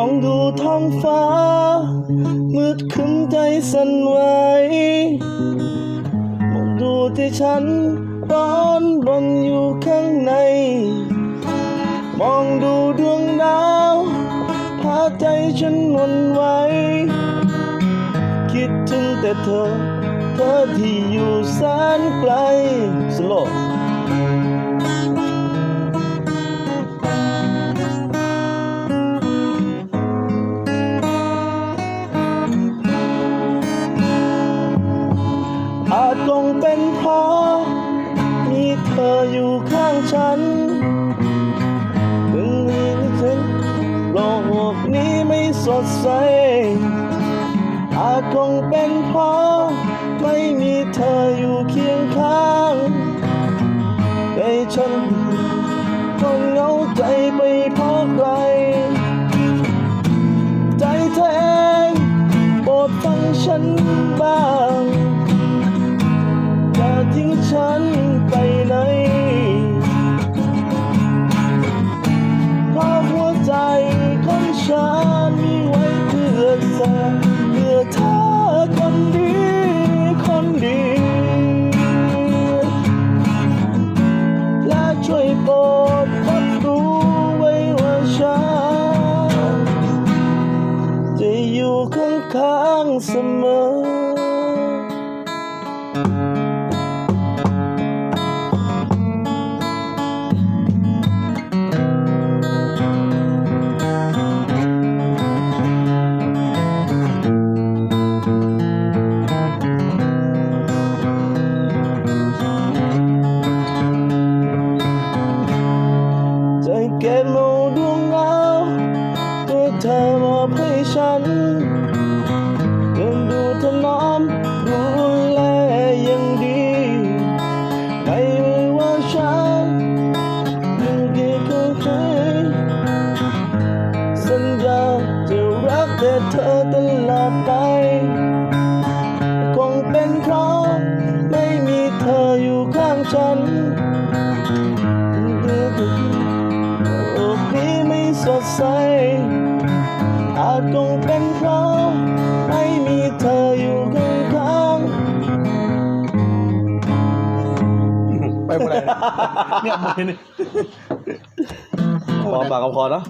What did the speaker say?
องดูท้องฟ้า มืดขึ้นใจสั่นไหวมองดูที่ฉันร้อนรนอยู่ข้างใน มองดูดวงดาวพาใจฉันวนไหวคิดถึงแต่เธอ เธอที่อยู่สาย สดใสอาจคงเป็นเพราะไม่มีเธออยู่เคียงข้างให้ฉันคงเหงาใจไปเพราะใครใจแท้โปรดฟังฉัน ข้างเสมอ จะเก็บเอาดวงดาวที่เธอมอบให้ฉัน ตลอดไป คงเป็นเพราะไม่มีเธออยู่ข้างฉันโลกนี้ไม่สดใส อาจคงเป็นเพราะไม่มีเธออยู่ข้างไปหมดเลยเนี่ยหมดเลยๆพอปากกับพอเนาะ